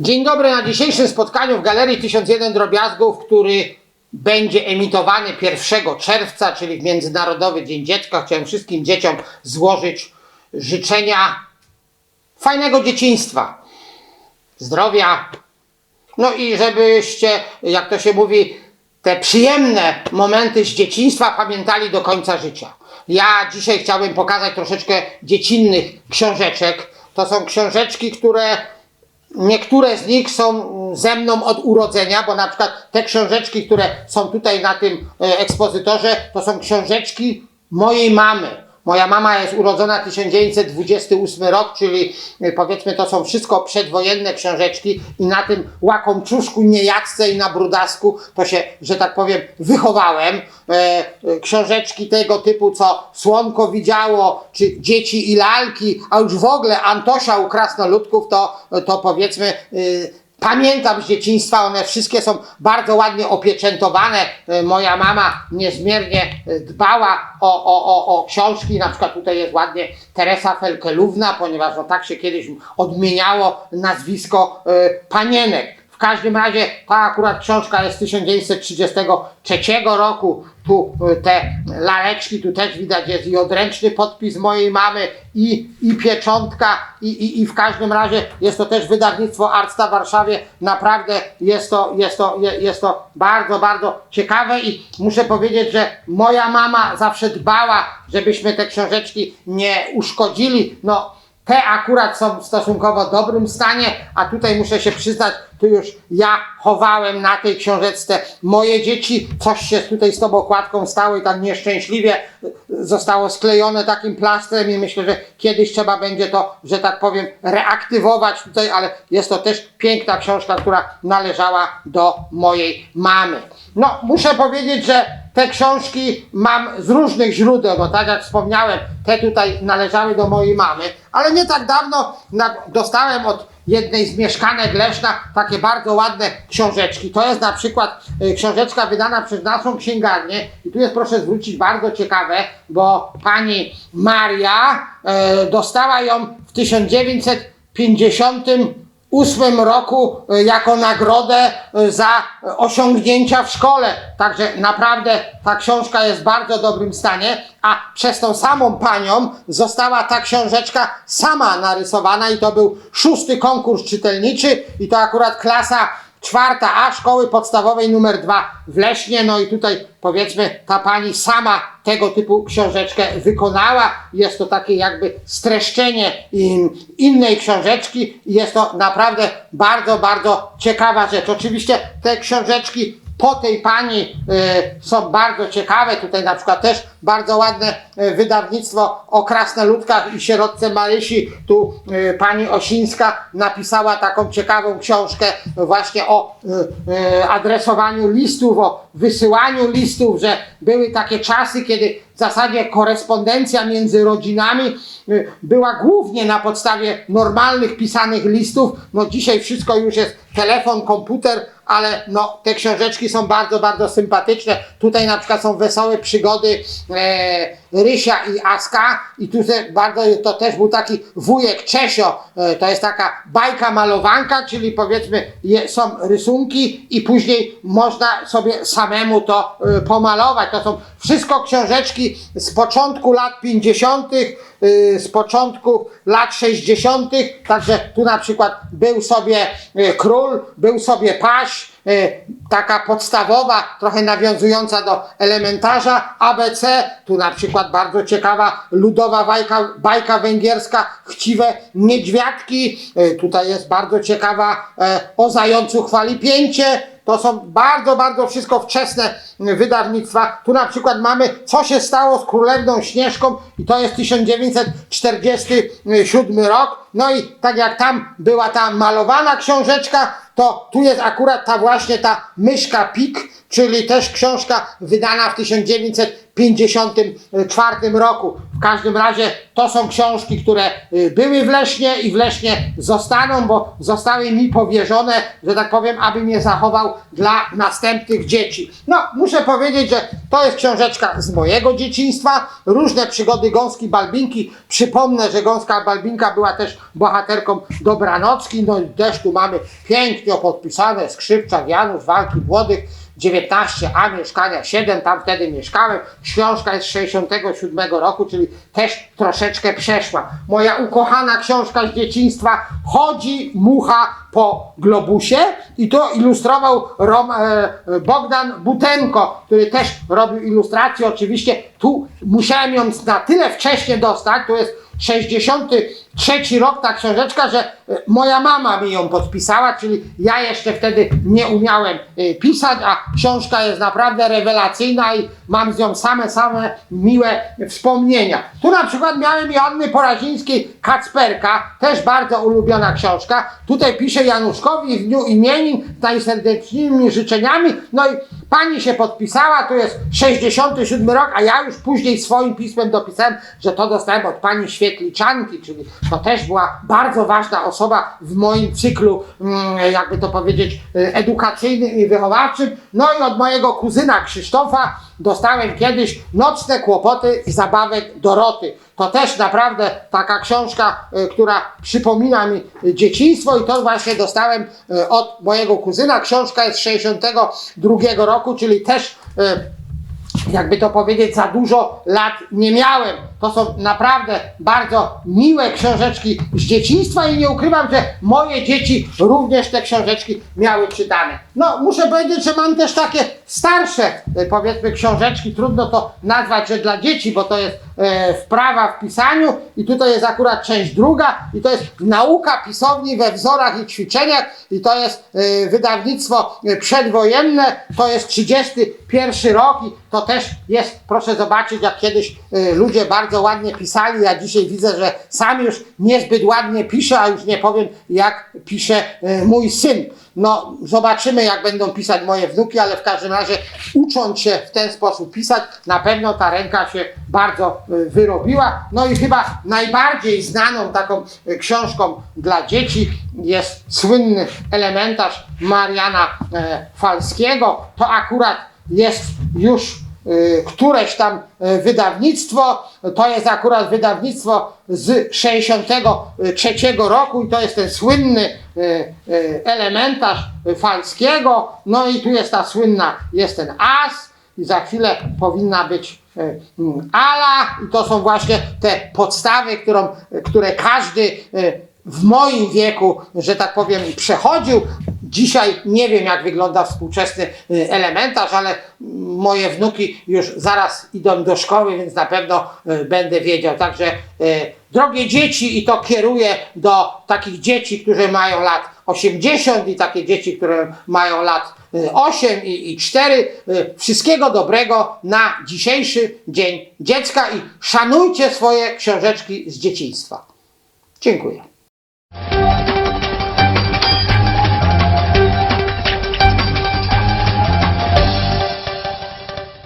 Dzień dobry na dzisiejszym spotkaniu w Galerii 1001 Drobiazgów, który będzie emitowany 1 czerwca, czyli w Międzynarodowy Dzień Dziecka. Chciałem wszystkim dzieciom złożyć życzenia fajnego dzieciństwa, zdrowia, no i żebyście, jak to się mówi, te przyjemne momenty z dzieciństwa pamiętali do końca życia. Ja dzisiaj chciałbym pokazać troszeczkę dziecinnych książeczek. To są książeczki, które Niektóre z nich są ze mną od urodzenia, bo na przykład te książeczki, które są tutaj na tym e, ekspozytorze, to są książeczki mojej mamy. Moja mama jest urodzona 1928 rok, czyli e, powiedzmy to są wszystko przedwojenne książeczki i na tym łakomczuszku, niejacce i na brudasku to się, że tak powiem, wychowałem. E, e, książeczki tego typu, co Słonko widziało, czy Dzieci i lalki, a już w ogóle Antosia u krasnoludków, to, to powiedzmy... Pamiętam z dzieciństwa, one wszystkie są bardzo ładnie opieczętowane. E, Moja mama niezmiernie e, dbała o, o, o, o książki, na przykład tutaj jest ładnie Teresa Felkelówna, ponieważ no, tak się kiedyś odmieniało nazwisko e, panienek. Każdym razie ta akurat książka jest z 1933 roku. Tu y, te laleczki, tu też widać jest i odręczny podpis mojej mamy i, i pieczątka i, i, i w każdym razie jest to też wydawnictwo Arcta w Warszawie. Naprawdę jest to, jest to, je- jest to bardzo, bardzo ciekawe i muszę powiedzieć, że moja mama zawsze dbała, żebyśmy te książeczki nie uszkodzili. No, te akurat są w stosunkowo dobrym stanie, a tutaj muszę się przyznać, tu już ja chowałem na tej książeczce moje dzieci, coś się tutaj z tą okładką stało i tak nieszczęśliwie zostało sklejone takim plastrem i myślę, że kiedyś trzeba będzie to, że tak powiem, reaktywować tutaj, ale jest to też piękna książka, która należała do mojej mamy. No, muszę powiedzieć, że te książki mam z różnych źródeł, bo tak jak wspomniałem, te tutaj należały do mojej mamy, ale nie tak dawno dostałem od jednej z mieszkanek Leszna takie bardzo ładne książeczki. To jest na przykład y, książeczka wydana przez naszą księgarnię i tu jest proszę zwrócić bardzo ciekawe, bo pani Maria e, dostała ją w 1950 ósmym roku e, jako nagrodę e, za osiągnięcia w szkole. Także naprawdę ta książka jest w bardzo dobrym stanie, a przez tą samą panią została ta książeczka sama narysowana i to był szósty konkurs czytelniczy i to akurat klasa czwarta A szkoły podstawowej numer dwa w Lesznie. No i tutaj powiedzmy ta pani sama tego typu książeczkę wykonała. Jest to takie jakby streszczenie in, innej książeczki jest to naprawdę bardzo, bardzo ciekawa rzecz. Oczywiście te książeczki po tej pani y, są bardzo ciekawe. Tutaj na przykład też bardzo ładne y, wydawnictwo o krasnoludkach i sierotce Marysi. Tu y, pani Osińska napisała taką ciekawą książkę właśnie o adresowaniu listów, o wysyłaniu listów, że były takie czasy, kiedy w zasadzie korespondencja między rodzinami była głównie na podstawie normalnych pisanych listów. No dzisiaj wszystko już jest telefon, komputer, ale no te książeczki są bardzo, bardzo sympatyczne. Tutaj na przykład są wesołe przygody e, Rysia i Aska i tu bardzo, to też był taki wujek Czesio, e, to jest taka bajka malowanka, czyli powiedzmy je, są rysunki i później można sobie samemu to e, pomalować. To są wszystko książeczki z początku lat 50., y, z początku lat 60., także tu na przykład był sobie y, król, był sobie paź, y, taka podstawowa, trochę nawiązująca do elementarza ABC, tu na przykład bardzo ciekawa ludowa bajka, bajka węgierska, chciwe niedźwiadki, y, tutaj jest bardzo ciekawa o zającu chwali pięcie, to są bardzo, bardzo wszystko wczesne wydawnictwa. Tu na przykład mamy, co się stało z Królewną Śnieżką i to jest 1947 rok. No i tak jak tam była ta malowana książeczka, to tu jest akurat ta właśnie ta myszka Pik, czyli też książka wydana w 1954 roku. W każdym razie to są książki, które y, były w Lesznie i w Lesznie zostaną, bo zostały mi powierzone, że tak powiem, abym je zachował dla następnych dzieci. No, muszę powiedzieć, że to jest książeczka z mojego dzieciństwa, różne przygody Gąski Balbinki. Przypomnę, że Gąska Balbinka była też bohaterką Dobranocki, no i też tu mamy pięknie podpisane Skrzypczak, Janusz, Walki Młodych, 19a, mieszkania 7, tam wtedy mieszkałem. Książka jest z 67 roku, czyli też troszeczkę przeszła. Moja ukochana książka z dzieciństwa Chodzi mucha po globusie i to ilustrował Rom, e, Bogdan Butenko, który też robił ilustrację. Oczywiście tu musiałem ją na tyle wcześnie dostać, to jest 63 rok ta książeczka, że e, moja mama mi ją podpisała, czyli ja jeszcze wtedy nie umiałem e, pisać, a książka jest naprawdę rewelacyjna i mam z nią same, same miłe wspomnienia. Tu na przykład miałem Joanny Porazińskiej Kacperka, też bardzo ulubiona książka. Tutaj pisze Januszkowi w dniu imienin z najserdeczniejszymi życzeniami. No i pani się podpisała, tu jest 67 rok, a ja już później swoim pismem dopisałem, że to dostałem od pani Świetliczanki, czyli to też była bardzo ważna osoba w moim cyklu, mm, jakby to powiedzieć, y, edukacyjnym i wychowawczym. No i od mojego kuzyna Krzysztofa dostałem kiedyś Nocne kłopoty i zabawek Doroty. To też naprawdę taka książka, y, która przypomina mi dzieciństwo i to właśnie dostałem y, od mojego kuzyna. Książka jest z 62 roku, czyli też jakby to powiedzieć, za dużo lat nie miałem. To są naprawdę bardzo miłe książeczki z dzieciństwa i nie ukrywam, że moje dzieci również te książeczki miały czytane. No, muszę powiedzieć, że mam też takie starsze, e, powiedzmy, książeczki. Trudno to nazwać, że dla dzieci, bo to jest e, wprawa w pisaniu i tutaj jest akurat część druga i to jest nauka pisowni we wzorach i ćwiczeniach i to jest e, wydawnictwo e, przedwojenne, to jest 31 rok i to też jest, proszę zobaczyć, jak kiedyś e, ludzie bardzo ładnie pisali, ja dzisiaj widzę, że sam już niezbyt ładnie piszę, a już nie powiem, jak pisze e, mój syn. No, zobaczymy, jak będą pisać moje wnuki, ale w każdym razie ucząc się w ten sposób pisać, na pewno ta ręka się bardzo y, wyrobiła. No i chyba najbardziej znaną taką y, książką dla dzieci jest słynny elementarz Mariana e, Falskiego. To akurat jest już któreś tam y, wydawnictwo, to jest akurat wydawnictwo z 63 roku i to jest ten słynny y, y, elementarz Falskiego, no i tu jest ta słynna, jest ten as i za chwilę powinna być y, mm, ala i to są właśnie te podstawy, którą, które każdy y, w moim wieku, że tak powiem, przechodził. Dzisiaj nie wiem, jak wygląda współczesny y, elementarz, ale moje wnuki już zaraz idą do szkoły, więc na pewno y, będę wiedział. Także, y, drogie dzieci, i to kieruję do takich dzieci, które mają lat 80 i takie dzieci, które mają lat y, 8 i, i 4. Y, Wszystkiego dobrego na dzisiejszy Dzień Dziecka i szanujcie swoje książeczki z dzieciństwa. Dziękuję.